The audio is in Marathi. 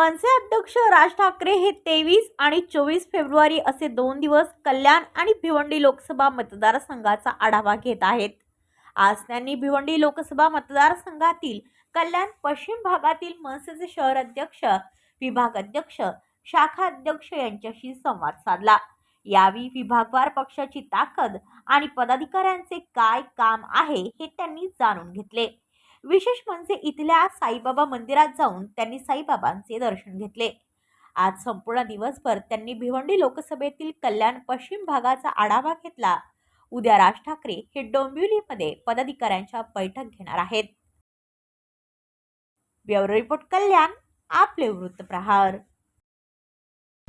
मनसे अध्यक्ष राज ठाकरे हे तेवीस आणि चोवीस फेब्रुवारी असे दोन दिवस कल्याण आणि भिवंडी लोकसभा मतदारसंघाचा आढावा घेत आहेत. आज त्यांनी भिवंडी लोकसभा मतदारसंघातील कल्याण पश्चिम भागातील मनसेचे शहर अध्यक्ष विभाग अध्यक्ष शाखा अध्यक्ष यांच्याशी संवाद साधला. यावेळी विभागवार पक्षाची ताकद आणि पदाधिकाऱ्यांचे काय काम आहे हे त्यांनी जाणून घेतले. विशेष म्हणजे इथल्या साईबाबा मंदिरात जाऊन त्यांनी साईबाबांचे दर्शन घेतले. आज संपूर्ण दिवसभर त्यांनी भिवंडी लोकसभेतील कल्याण पश्चिम भागाचा आढावा घेतला. उद्या राज ठाकरे हे डोंबिवलीमध्ये पदाधिकाऱ्यांच्या बैठक घेणार आहेत. ब्युरो रिपोर्ट कल्याण आपले वृत्तप्रहार.